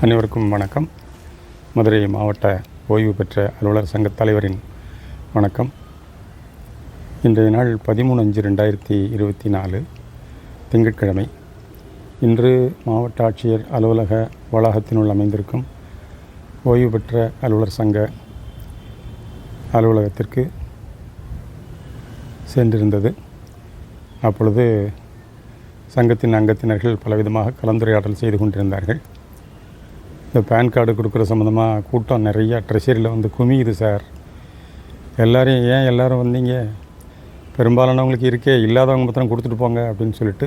அனைவருக்கும் வணக்கம். மதுரை மாவட்ட ஓய்வு பெற்ற அலுவலர் சங்க தலைவரின் வணக்கம். இன்றைய நாள் பதிமூணு அஞ்சு ரெண்டாயிரத்தி இருபத்தி நாலு திங்கட்கிழமை. இன்று மாவட்ட ஆட்சியர் அலுவலக வளாகத்தினுள் அமைந்திருக்கும் ஓய்வு பெற்ற அலுவலர் சங்க அலுவலகத்திற்கு சென்றிருந்தது. அப்பொழுது சங்கத்தின் அங்கத்தினர்கள் பலவிதமாக கலந்துரையாடல் செய்து கொண்டிருந்தார்கள். இந்த பேன் கார்டு கொடுக்குற சம்மந்தமாக கூட்டம் நிறையா ட்ரெஷரியில் வந்து குமியுது சார். எல்லாரையும் ஏன் எல்லோரும் வந்தீங்க? பெரும்பாலானவங்களுக்கு இருக்கே இல்லாதவங்க மாத்திரம் கொடுத்துட்டு போங்க அப்படின்னு சொல்லிட்டு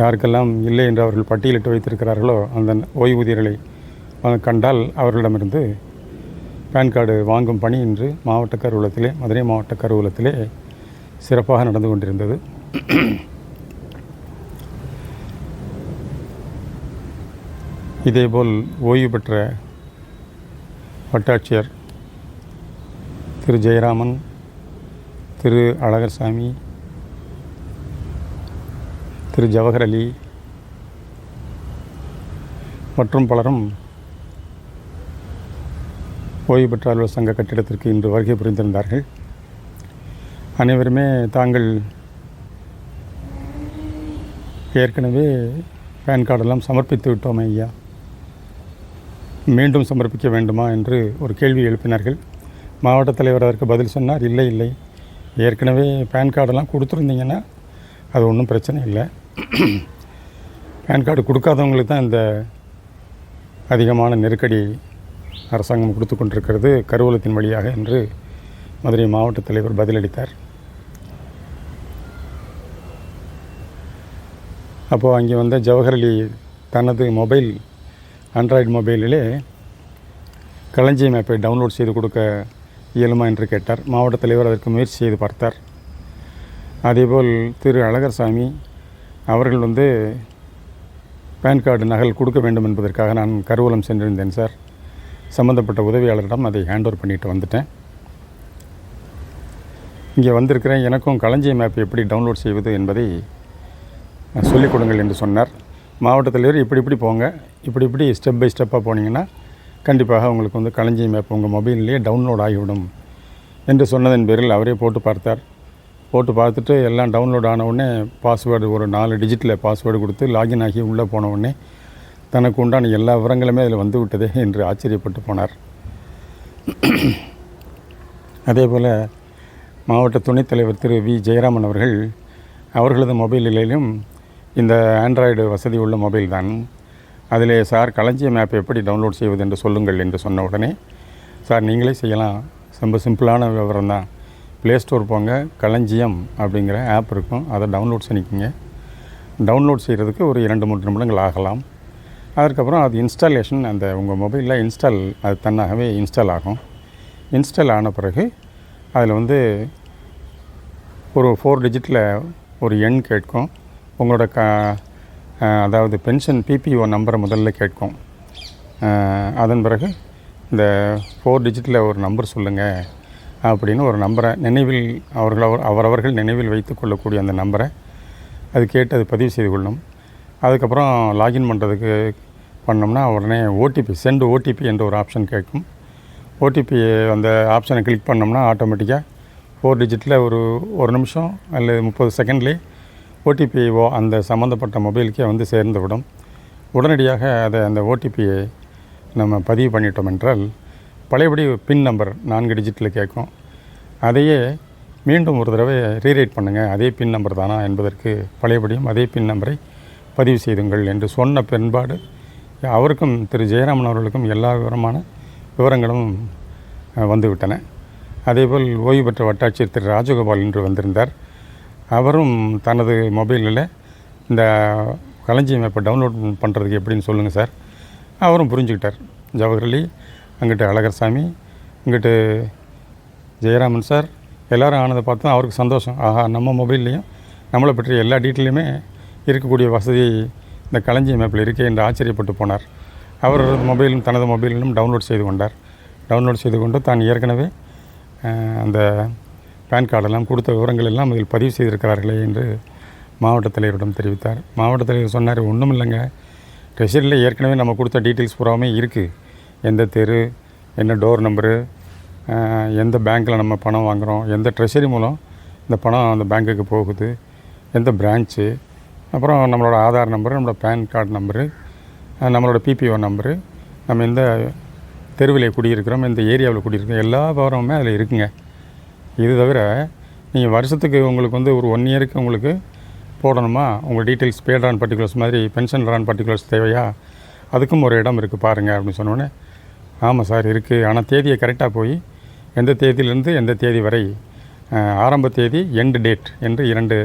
யாருக்கெல்லாம் இல்லை என்று அவர்கள் பட்டியலிட்டு வைத்திருக்கிறார்களோ அந்த ஓய்வூதியர்களை கண்டால் அவர்களிடமிருந்து பேன் கார்டு வாங்கும் பணி இன்று மாவட்ட கருவூலத்திலே மதுரை மாவட்ட கருவூலத்திலே சிறப்பாக நடந்து கொண்டிருந்தது. இதேபோல் ஓய்வு பெற்ற வட்டாட்சியர் திரு ஜெயராமன் திரு அழகர்சாமி திரு ஜவஹர் அலி மற்றும் பலரும் ஓய்வு பெற்ற அலுவலர் சங்க கட்டிடத்திற்கு இன்று வருகை புரிந்திருந்தார்கள். அனைவருமே தாங்கள் ஏற்கனவே பேன் கார்டெல்லாம் சமர்ப்பித்து விட்டோமே ஐயா. மீண்டும் சமர்ப்பிக்க வேண்டுமா என்று ஒரு கேள்வி எழுப்பினார்கள். மாவட்ட தலைவர் அதற்கு பதில் சொன்னார் இல்லை இல்லை. ஏற்கனவே பேன் கார்டெல்லாம் கொடுத்துருந்தீங்கன்னா அது ஒன்றும் பிரச்சனை இல்லை. பேன் கார்டு கொடுக்காதவங்களுக்கு தான் இந்த அதிகமான நெருக்கடி அரசாங்கம் கொடுத்து கொண்டிருக்கிறது கருவூலத்தின் வழியாக என்று மதுரை மாவட்ட தலைவர் பதிலளித்தார். அப்போது அங்கே வந்த ஜவஹர்லி தனது மொபைல் ஆண்ட்ராய்டு மொபைலிலே களஞ்சியம் ஆப்பை டவுன்லோட் செய்து கொடுக்க இயலுமா என்று கேட்டார். மாவட்ட தலைவர் அதற்கு முயற்சி செய்து பார்த்தார். அதேபோல் திரு அழகர்சாமி அவர்கள் வந்து பேன் கார்டு நகல் கொடுக்க வேண்டும் என்பதற்காக நான் கருவூலம் சென்றிருந்தேன் சார். சம்மந்தப்பட்ட உதவியாளரிடம் அதை ஹேண்ட் ஓவர் பண்ணிட்டு வந்துட்டேன். இங்கே வந்திருக்கிறேன். எனக்கும் களஞ்சியம் ஆப் எப்படி டவுன்லோட் செய்வது என்பதை சொல்லிக் கொடுங்கள் என்று சொன்னார். மாவட்ட தலைவர் இப்படி இப்படி போங்க. இப்படி இப்படி ஸ்டெப் பை ஸ்டெப்பாக போனீங்கன்னா கண்டிப்பாக உங்களுக்கு வந்து களஞ்சியம் மேப் உங்கள் மொபைல்லேயே டவுன்லோட் ஆகிவிடும் என்று சொன்னதன் பேரில் அவரே போட்டு பார்த்தார். போட்டு பார்த்துட்டு எல்லாம் டவுன்லோட் ஆன உடனே பாஸ்வேர்டு ஒரு நாலு டிஜிட்டில் பாஸ்வேர்டு கொடுத்து லாகின் ஆகி உள்ளே போன உடனே தனக்கு உண்டான எல்லா விவரங்களுமே அதில் வந்து விட்டதே என்று ஆச்சரியப்பட்டு போனார். அதே போல் மாவட்ட துணைத் தலைவர் திரு வி. ஜெயராமன் அவர்கள் அவர்களது மொபைலிலும் இந்த ஆண்ட்ராய்டு வசதி உள்ள மொபைல் தான். அதிலே சார் களஞ்சியம் ஆப் எப்படி டவுன்லோட் செய்வது என்று சொல்லுங்கள் என்று சொன்ன உடனே சார் நீங்களே செய்யலாம். ரொம்ப சிம்பிளான விவரம் தான். ப்ளே ஸ்டோர் போங்க. களஞ்சியம் அப்படிங்கிற ஆப் இருக்கும். அதை டவுன்லோட் பண்ணிக்கோங்க. டவுன்லோட் செய்கிறதுக்கு ஒரு இரண்டு மூன்று நிமிடங்கள் ஆகலாம். அதுக்கப்புறம் அது இன்ஸ்டாலேஷன் அந்த உங்கள் மொபைலில் இன்ஸ்டால் அது தன்னாகவே இன்ஸ்டால் ஆகும். இன்ஸ்டால் ஆன பிறகு அதில் வந்து ஒரு ஃபோர் டிஜிட்டில் ஒரு எண் கேட்கும். உங்களோட க அதாவது பென்ஷன் பிபிஓ நம்பரை முதல்ல கேட்கும். அதன் பிறகு இந்த ஃபோர் டிஜிட்டில் ஒரு நம்பர் சொல்லுங்கள் அப்படின்னு ஒரு நம்பரை நினைவில் அவர்கள் அவர் அவரவர்கள் நினைவில் வைத்து கொள்ளக்கூடிய அந்த நம்பரை அது கேட்டு அது பதிவு செய்து கொள்ளும். அதுக்கப்புறம் லாகின் பண்ணுறதுக்கு பண்ணோம்னா உடனே ஓடிபி சென்ட் ஓடிபி என்ற ஒரு ஆப்ஷன் கேட்கும். ஓடிபி அந்த ஆப்ஷனை கிளிக் பண்ணோம்னா ஆட்டோமேட்டிக்காக ஃபோர் டிஜிட்டில் ஒரு ஒரு நிமிஷம் அல்லது முப்பது செகண்ட்லேயே ஓடிபி அந்த சம்மந்தப்பட்ட மொபைலுக்கே வந்து சேர்ந்து விடும் உடனடியாக அதை அந்த ஓடிபியை நம்ம பதிவு பண்ணிட்டோம் என்றால் பழையபடி பின் நம்பர் நான்கு டிஜிட்டில் கேட்கும். அதையே மீண்டும் ஒரு தடவை ரீரைட் பண்ணுங்கள் அதே பின் நம்பர் தானா என்பதற்கு பழையபடியும் அதே பின் நம்பரை பதிவு செய்துங்கள் என்று சொன்ன பின்பாடு அவருக்கும் திரு ஜெயராமன் அவர்களுக்கும் எல்லா விவரமான விவரங்களும் வந்துவிட்டன. அதேபோல் ஓய்வு பெற்ற வட்டாட்சியர் திரு ராஜகோபால் இன்று வந்திருந்தார். அவரும் தனது மொபைலில் இந்த களஞ்சியம் மேப்பை டவுன்லோட் பண்ணுறதுக்கு எப்படின்னு சொல்லுங்கள் சார். அவரும் புரிஞ்சுக்கிட்டார். ஜவஹர் அலி அங்கிட்டு அழகர்சாமி இங்கிட்டு ஜெயராமன் சார் எல்லோரும் ஆனதை பார்த்து அவருக்கு சந்தோஷம். ஆஹா நம்ம மொபைல்லையும் நம்மளை பற்றிய எல்லா டீட்டெயிலுமே இருக்கக்கூடிய வசதி இந்த களஞ்சியம் மேப்பில் இருக்கே என்று ஆச்சரியப்பட்டு போனார். அவர் மொபைலும் தனது மொபைலிலும் டவுன்லோட் செய்து கொண்டார். டவுன்லோட் செய்து கொண்டு தான் ஏற்கனவே அந்த பேன் கார்டெல்லாம் கொடுத்த விவரங்கள் எல்லாம் அதில் பதிவு செய்திருக்கிறார்களே என்று மாவட்ட தலைவரிடம் தெரிவித்தார். மாவட்ட தலைவர் சொன்னார் ஒன்றும் இல்லைங்க. ட்ரெஷரியில் ஏற்கனவே நம்ம கொடுத்த டீட்டெயில்ஸ் பூராமே இருக்குது எந்த தெரு என்ன டோர் நம்பரு எந்த பேங்க்கில் நம்ம பணம் வாங்குகிறோம் எந்த ட்ரெஷரி மூலம் இந்த பணம் அந்த பேங்க்குக்கு போகுது எந்த பிரான்ச்சு அப்புறம் நம்மளோட ஆதார் நம்பரு நம்மளோட பேன் கார்டு நம்பரு நம்மளோட பிபிஓ நம்பரு நம்ம எந்த தெருவில் குடியிருக்கிறோம் எந்த ஏரியாவில் குடியிருக்கிறோம் எல்லா விவரமுமே அதில் இருக்குங்க. இது தவிர நீங்கள் வருஷத்துக்கு உங்களுக்கு வந்து ஒரு ஒன் இயருக்கு உங்களுக்கு போடணுமா? உங்கள் டீட்டெயில்ஸ் பேட் ஆன் பர்டிகுலர்ஸ் மாதிரி பென்ஷன் ரான் பர்டிகுலர்ஸ் தேவையா? அதுக்கும் ஒரு இடம் இருக்குது பாருங்கள் அப்படின்னு சொன்னோடனே ஆமாம் சார் இருக்குது ஆனால் தேதியை கரெக்டாக போய் எந்த தேதியிலேருந்து எந்த தேதி வரை ஆரம்ப தேதி எண்டு டேட் என்று இரண்டு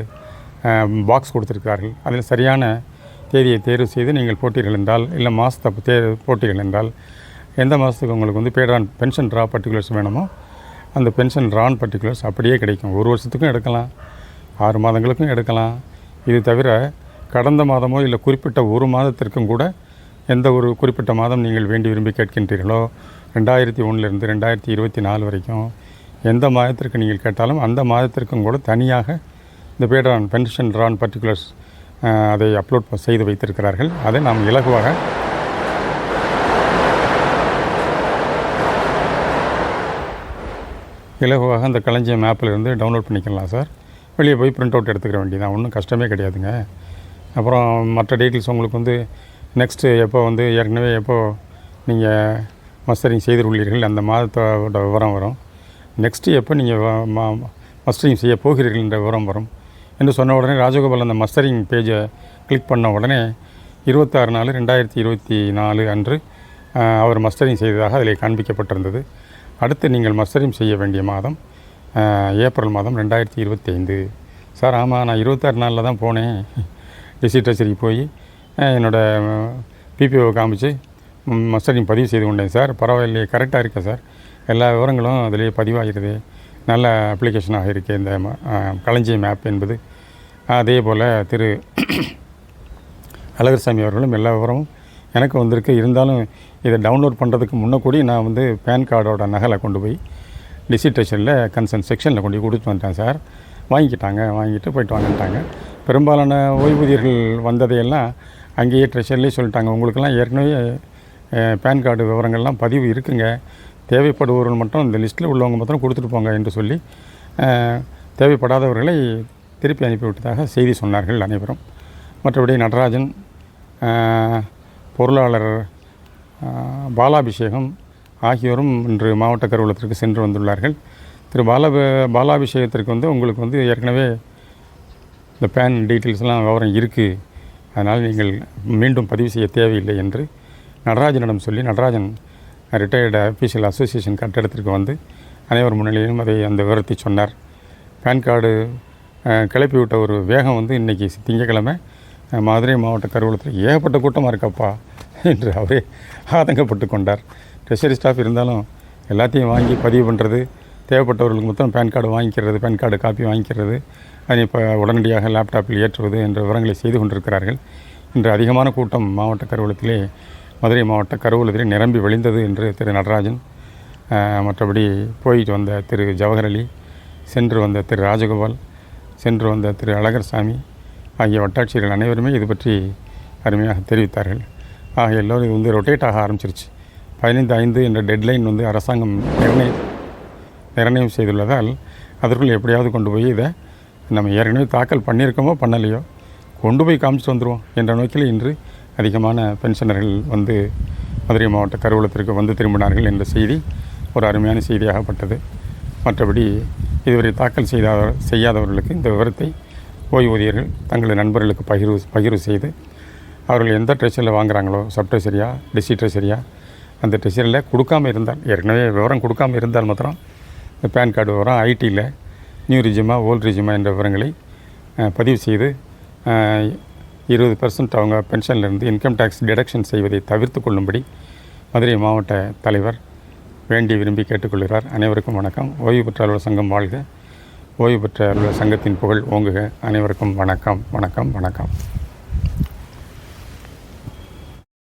பாக்ஸ் கொடுத்துருக்கிறார்கள். அதில் சரியான தேதியை தேர்வு செய்து நீங்கள் போட்டீர்கள் என்றால் இல்லை மாதத்தை தே போட்டிகள் என்றால் எந்த மாதத்துக்கு உங்களுக்கு வந்து பேடான் பென்ஷன் ட்ரா பர்டிகுலர்ஸ் வேணுமோ அந்த பென்ஷன் ரான் பர்டிகுலர்ஸ் அப்படியே கிடைக்கும். ஒரு வருஷத்துக்கும் எடுக்கலாம். ஆறு மாதங்களுக்கும் எடுக்கலாம். இது தவிர கடந்த மாதமோ இல்லை குறிப்பிட்ட ஒரு மாதத்திற்கும் கூட எந்த ஒரு குறிப்பிட்ட மாதம் நீங்கள் வேண்டி விரும்பி கேட்கின்றீர்களோ ரெண்டாயிரத்தி ஒன்றுலேருந்து ரெண்டாயிரத்தி இருபத்தி நாலு வரைக்கும் எந்த மாதத்திற்கு நீங்கள் கேட்டாலும் அந்த மாதத்திற்கும் கூட தனியாக இந்த pay drawn pension drawn particulars அதை அப்லோட் செய்து வைத்திருக்கிறார்கள். அதை நாம் இலகுவாக இலகுவாக அந்த களஞ்சியம் ஆப்பில் இருந்து டவுன்லோட் பண்ணிக்கலாம் சார். வெளியே போய் பிரிண்ட் அவுட் எடுத்துக்கிற வேண்டியதான் ஒன்றும் கஷ்டமே கிடையாதுங்க. அப்புறம் மற்ற டீட்டெயில்ஸ் உங்களுக்கு வந்து நெக்ஸ்ட்டு எப்போ வந்து ஏற்கனவே எப்போ நீங்கள் மஸ்டரிங் செய்துள்ளீர்கள் அந்த மாதத்தோட விவரம் வரும். நெக்ஸ்ட்டு எப்போ நீங்கள் மஸ்டரிங் செய்ய போகிறீர்கள் என்ற விவரம் வரும். என்று சொன்ன உடனே ராஜகோபால் அந்த மஸ்டரிங் பேஜை கிளிக் பண்ண உடனே இருபத்தாறு நாலு ரெண்டாயிரத்தி இருபத்தி நாலு அன்று அவர் மஸ்டரிங் செய்ததாக அதில் காண்பிக்கப்பட்டிருந்தது. அடுத்து நீங்கள் மஸ்டரிங் செய்ய வேண்டிய மாதம் ஏப்ரல் மாதம் ரெண்டாயிரத்தி இருபத்தி ஐந்து சார் ஆமாம் நான் இருபத்தாறு நாளில் தான் போனேன். டிசி ட்ரெஷரிக்கு போய் என்னோடய என்னோட பிபிஓ காமிச்சு ம், மஸ்டரிங் பதிவு செய்து கொண்டேன் சார். பரவாயில்லையே கரெக்டாக இருக்கா சார்? எல்லா விவரங்களும் அதிலே பதிவாகிறது நல்ல அப்ளிகேஷனாக இருக்குது இந்த களஞ்சியம் ஆப் என்பது. அதே போல் திரு அழகர்சாமி அவர்களும் எல்லா விவரமும் எனக்கு வந்திருக்கு. இருந்தாலும் இதை டவுன்லோட் பண்ணுறதுக்கு முன்னக்கூடி கூடி நான் வந்து பேன் கார்டோட நகலை கொண்டு போய் டிசிட்ரேஷனில் கன்சர்ன் செக்ஷனில் கொண்டு போய் கொடுத்து வந்துட்டேன் சார். வாங்கிக்கிட்டாங்க. வாங்கிட்டு போயிட்டு வாங்கிட்டாங்க பெரும்பாலான ஓய்வூதியர்கள் வந்ததையெல்லாம் அங்கேயே ட்ரெஷர்லேயே சொல்லிட்டாங்க. உங்களுக்கெல்லாம் ஏற்கனவே பேன் கார்டு விவரங்கள்லாம் பதிவு இருக்குங்க. தேவைப்படுபவர்கள் மட்டும் இந்த லிஸ்ட்டில் உள்ளவங்க மட்டும் கொடுத்துட்டு போங்க என்று சொல்லி தேவைப்படாதவர்களை திருப்பி அனுப்பிவிட்டதாக செய்தி சொன்னார்கள் அனைவரும். மற்றபடி நடராஜன் பொருளாளர் பாலாபிஷேகம் ஆகியோரும் இன்று மாவட்ட கருவூலத்திற்கு சென்று வந்துள்ளார்கள். திரு பாலா பாலாபிஷேகத்திற்கு வந்து உங்களுக்கு வந்து ஏற்கனவே இந்த பேன் டீட்டெயில்ஸ்லாம் விவரம் இருக்குது அதனால் நீங்கள் மீண்டும் பதிவு செய்ய தேவையில்லை என்று நடராஜனிடம் சொல்லி நடராஜன் ரிட்டையர்டு அஃபீஷியல் அசோசியேஷன் கட்டிடத்திற்கு வந்து அனைவர் முன்னிலையிலும் அதை அந்த விவரத்தை சொன்னார். பேன் கார்டு கிளப்பிவிட்ட கிளப்பி விட்ட ஒரு வேகம் வந்து இன்றைக்கி திங்கக்கிழமை மதுரை மாவட்ட கருவூலத்தில் ஏகப்பட்ட கூட்டமாக இருக்கப்பா என்று அவரே ஆதங்கப்பட்டு கொண்டார். ட்ரெஷரி ஸ்டாஃப் இருந்தாலும் எல்லாத்தையும் வாங்கி பதிவு பண்ணுறது தேவைப்பட்டவர்களுக்கு மொத்தம் பேன் கார்டு வாங்கிக்கிறது பேன் கார்டு காப்பி வாங்கிக்கிறது அதை இப்போ உடனடியாக லேப்டாப்பில் ஏற்றுவது என்ற விவரங்களை செய்து கொண்டிருக்கிறார்கள். இன்று அதிகமான கூட்டம் மாவட்ட கருவூலத்திலே மதுரை மாவட்ட கருவூலத்திலே நிரம்பி வழிந்தது என்று திரு நடராஜன் மற்றபடி போயிட்டு வந்த திரு ஜவஹர் அலி சென்று வந்த திரு ராஜகோபால் சென்று வந்த திரு அழகர்சாமி ஆகிய வட்டாட்சியர்கள் அனைவருமே இது பற்றி அருமையாக தெரிவித்தார்கள். ஆக எல்லோரும் இது வந்து ரொட்டேட் ஆக ஆரம்பிச்சிருச்சு. பதினைந்து ஐந்து என்ற டெட்லைன் வந்து அரசாங்கம் நிர்ணய நிர்ணயம் செய்துள்ளதால் அதற்குள் எப்படியாவது கொண்டு போய் இதை நம்ம ஏற்கனவே தாக்கல் பண்ணியிருக்கோமோ பண்ணலையோ கொண்டு போய் காமிச்சிட்டு வந்துடுவோம் என்ற நோக்கில் இன்று அதிகமான பென்ஷனர்கள் வந்து மதுரை மாவட்ட கருவூலத்திற்கு வந்து திரும்பினார்கள் என்ற செய்தி ஒரு அருமையான செய்தியாகப்பட்டது. மற்றபடி இதுவரை தாக்கல் செய்தாத செய்யாதவர்களுக்கு இந்த விவரத்தை ஓய்வூதியர்கள் தங்களது நண்பர்களுக்கு பகிர்வு பகிர்வு செய்து அவர்கள் எந்த ட்ரெஷரில் வாங்குகிறாங்களோ சப் ட்ரெஷரியா டிசி ட்ரெஷரியா அந்த ட்ரெஷரில் கொடுக்காம இருந்தால் ஏற்கனவே விவரம் கொடுக்காம இருந்தால் மாத்திரம் இந்த பேன் கார்டு விவரம் ஐடியில் நியூ ரிஜிமா ஓல்ட் ரிஜிமா என்ற விவரங்களை பதிவு செய்து இருபது பர்சன்ட் அவங்க பென்ஷன்லேருந்து இன்கம் டேக்ஸ் டிடக்ஷன் செய்வதை தவிர்த்து கொள்ளும்படி மதுரை மாவட்ட தலைவர் வேண்டி விரும்பி கேட்டுக்கொள்கிறார். அனைவருக்கும் வணக்கம். ஓய்வு பெற்றாளர் சங்கம் வாழ்க. ஓய்வு பெற்ற அலுவலர் சங்கத்தின் புகழ் ஓங்குக. அனைவருக்கும் வணக்கம் வணக்கம் வணக்கம்.